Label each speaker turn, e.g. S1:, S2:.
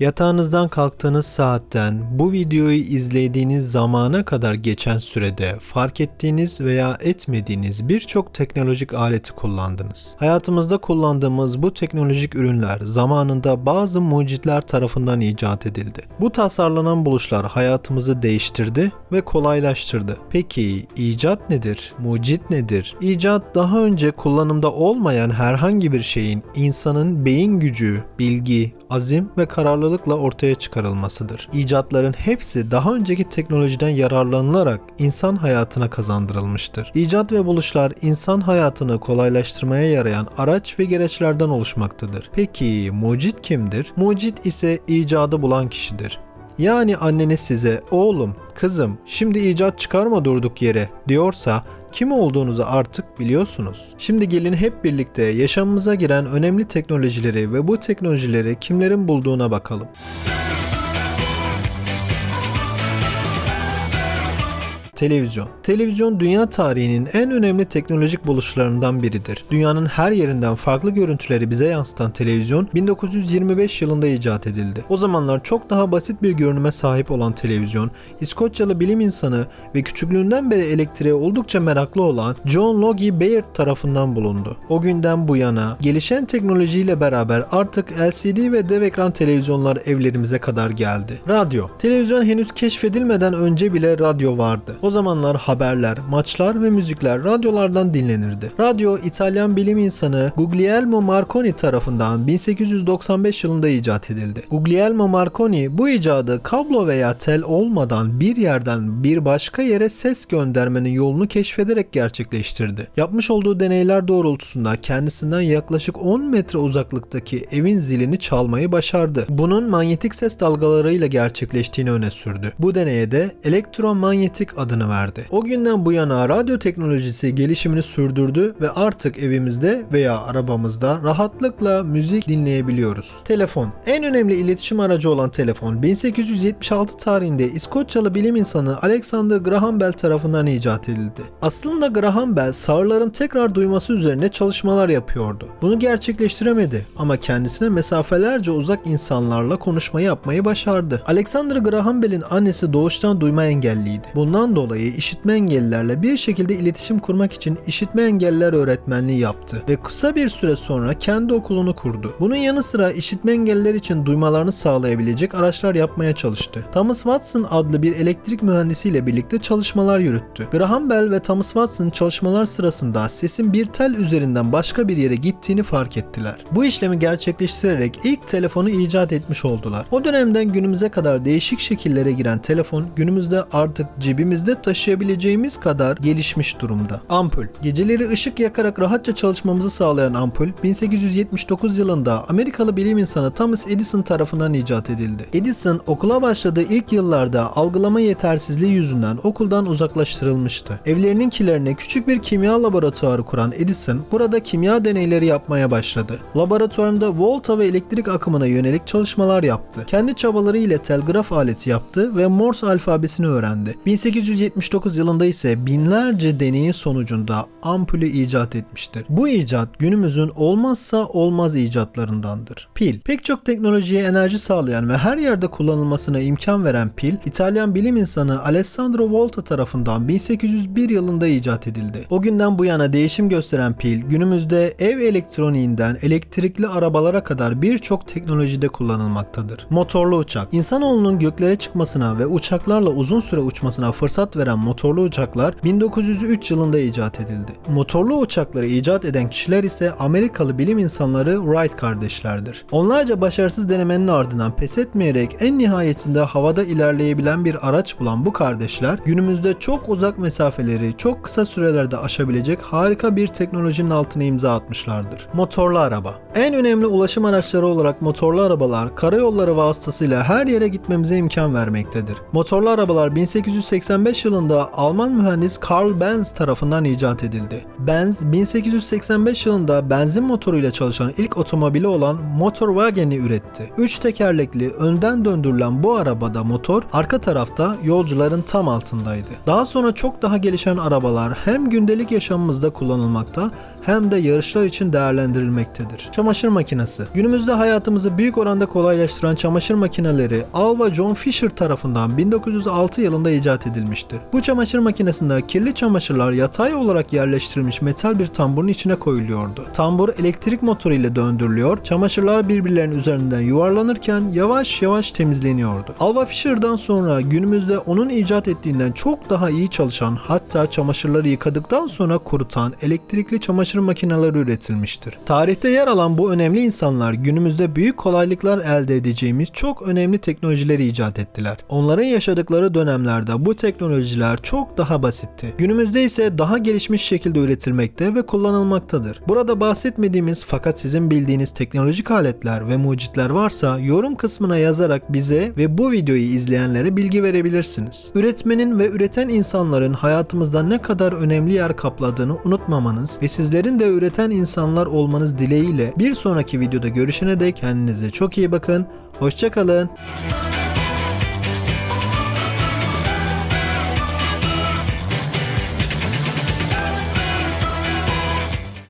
S1: Yatağınızdan kalktığınız saatten bu videoyu izlediğiniz zamana kadar geçen sürede fark ettiğiniz veya etmediğiniz birçok teknolojik aleti kullandınız. Hayatımızda kullandığımız bu teknolojik ürünler zamanında bazı mucitler tarafından icat edildi. Bu tasarlanan buluşlar hayatımızı değiştirdi ve kolaylaştırdı. Peki icat nedir? Mucit nedir? İcat daha önce kullanımda olmayan herhangi bir şeyin insanın beyin gücü, bilgi, azim ve kararlılıkla ortaya çıkarılmasıdır. İcatların hepsi daha önceki teknolojiden yararlanılarak insan hayatına kazandırılmıştır. İcat ve buluşlar insan hayatını kolaylaştırmaya yarayan araç ve gereçlerden oluşmaktadır. Peki mucit kimdir? Mucit ise icadı bulan kişidir. Yani anneniz size oğlum, kızım şimdi icat çıkarma durduk yere diyorsa kim olduğunuzu artık biliyorsunuz. Şimdi gelin hep birlikte yaşamımıza giren önemli teknolojileri ve bu teknolojileri kimlerin bulduğuna bakalım. Televizyon. Televizyon dünya tarihinin en önemli teknolojik buluşlarından biridir. Dünyanın her yerinden farklı görüntüleri bize yansıtan televizyon 1925 yılında icat edildi. O zamanlar çok daha basit bir görünüme sahip olan televizyon, İskoçyalı bilim insanı ve küçüklüğünden beri elektriğe oldukça meraklı olan John Logie Baird tarafından bulundu. O günden bu yana gelişen teknolojiyle beraber artık LCD ve dev ekran televizyonlar evlerimize kadar geldi. Radyo. Televizyon henüz keşfedilmeden önce bile radyo vardı. O zamanlar haberler, maçlar ve müzikler radyolardan dinlenirdi. Radyo İtalyan bilim insanı Guglielmo Marconi tarafından 1895 yılında icat edildi. Guglielmo Marconi bu icadı kablo veya tel olmadan bir yerden bir başka yere ses göndermenin yolunu keşfederek gerçekleştirdi. Yapmış olduğu deneyler doğrultusunda kendisinden yaklaşık 10 metre uzaklıktaki evin zilini çalmayı başardı. Bunun manyetik ses dalgalarıyla gerçekleştiğini öne sürdü. Bu deneye de elektromanyetik adını verdi. O günden bu yana radyo teknolojisi gelişimini sürdürdü ve artık evimizde veya arabamızda rahatlıkla müzik dinleyebiliyoruz. Telefon. En önemli iletişim aracı olan telefon 1876 tarihinde İskoçyalı bilim insanı Alexander Graham Bell tarafından icat edildi. Aslında Graham Bell sağırların tekrar duyması üzerine çalışmalar yapıyordu. Bunu gerçekleştiremedi ama kendisine mesafelerce uzak insanlarla konuşma yapmayı başardı. Alexander Graham Bell'in annesi doğuştan duyma engelliydi. Bundan dolayı işitme engellilerle bir şekilde iletişim kurmak için işitme engelliler öğretmenliği yaptı ve kısa bir süre sonra kendi okulunu kurdu. Bunun yanı sıra işitme engelliler için duymalarını sağlayabilecek araçlar yapmaya çalıştı. Thomas Watson adlı bir elektrik mühendisiyle birlikte çalışmalar yürüttü. Graham Bell ve Thomas Watson çalışmalar sırasında sesin bir tel üzerinden başka bir yere gittiğini fark ettiler. Bu işlemi gerçekleştirerek ilk telefonu icat etmiş oldular. O dönemden günümüze kadar değişik şekillere giren telefon günümüzde artık cebimizde taşıyabileceğimiz kadar gelişmiş durumda. Ampul. Geceleri ışık yakarak rahatça çalışmamızı sağlayan ampul 1879 yılında Amerikalı bilim insanı Thomas Edison tarafından icat edildi. Edison okula başladığı ilk yıllarda algılama yetersizliği yüzünden okuldan uzaklaştırılmıştı. Evlerininkilerine küçük bir kimya laboratuvarı kuran Edison burada kimya deneyleri yapmaya başladı. Laboratuvarında volta ve elektrik akımına yönelik çalışmalar yaptı. Kendi çabaları ile telgraf aleti yaptı ve Morse alfabesini öğrendi. 1879 yılında ise binlerce deneyin sonucunda ampulü icat etmiştir. Bu icat günümüzün olmazsa olmaz icatlarındandır. Pil. Pek çok teknolojiye enerji sağlayan ve her yerde kullanılmasına imkan veren pil, İtalyan bilim insanı Alessandro Volta tarafından 1801 yılında icat edildi. O günden bu yana değişim gösteren pil, günümüzde ev elektroniğinden elektrikli arabalara kadar birçok teknolojide kullanılmaktadır. Motorlu uçak. İnsanoğlunun göklere çıkmasına ve uçaklarla uzun süre uçmasına fırsat veren motorlu uçaklar 1903 yılında icat edildi. Motorlu uçakları icat eden kişiler ise Amerikalı bilim insanları Wright kardeşlerdir. Onlarca başarısız denemenin ardından pes etmeyerek en nihayetinde havada ilerleyebilen bir araç bulan bu kardeşler günümüzde çok uzak mesafeleri çok kısa sürelerde aşabilecek harika bir teknolojinin altına imza atmışlardır. Motorlu araba. En önemli ulaşım araçları olarak motorlu arabalar karayolları vasıtasıyla her yere gitmemize imkan vermektedir. Motorlu arabalar 1885 yılında Alman mühendis Karl Benz tarafından icat edildi. Benz 1885 yılında benzin motoruyla çalışan ilk otomobili olan Motorwagen'i üretti. Üç tekerlekli önden döndürülen bu arabada motor arka tarafta yolcuların tam altındaydı. Daha sonra çok daha gelişen arabalar hem gündelik yaşamımızda kullanılmakta hem de yarışlar için değerlendirilmektedir. Çamaşır makinesi. Günümüzde hayatımızı büyük oranda kolaylaştıran çamaşır makineleri Alva John Fisher tarafından 1906 yılında icat edilmiştir. Bu çamaşır makinesinde kirli çamaşırlar yatay olarak yerleştirilmiş metal bir tamburun içine koyuluyordu. Tambur elektrik motoru ile döndürülüyor, çamaşırlar birbirlerinin üzerinden yuvarlanırken yavaş yavaş temizleniyordu. Alva Fisher'dan sonra günümüzde onun icat ettiğinden çok daha iyi çalışan hatta çamaşırları yıkadıktan sonra kurutan elektrikli çamaşır makineleri üretilmiştir. Tarihte yer alan bu önemli insanlar günümüzde büyük kolaylıklar elde edeceğimiz çok önemli teknolojileri icat ettiler. Onların yaşadıkları dönemlerde bu teknolojiler çok daha basitti. Günümüzde ise daha gelişmiş şekilde üretilmekte ve kullanılmaktadır. Burada bahsetmediğimiz fakat sizin bildiğiniz teknolojik aletler ve mucitler varsa yorum kısmına yazarak bize ve bu videoyu izleyenlere bilgi verebilirsiniz. Üretmenin ve üreten insanların hayatımızda ne kadar önemli yer kapladığını unutmamanız ve sizlerin de üreten insanlar olmanız dileğiyle bir sonraki videoda görüşene dek kendinize çok iyi bakın. Hoşçakalın.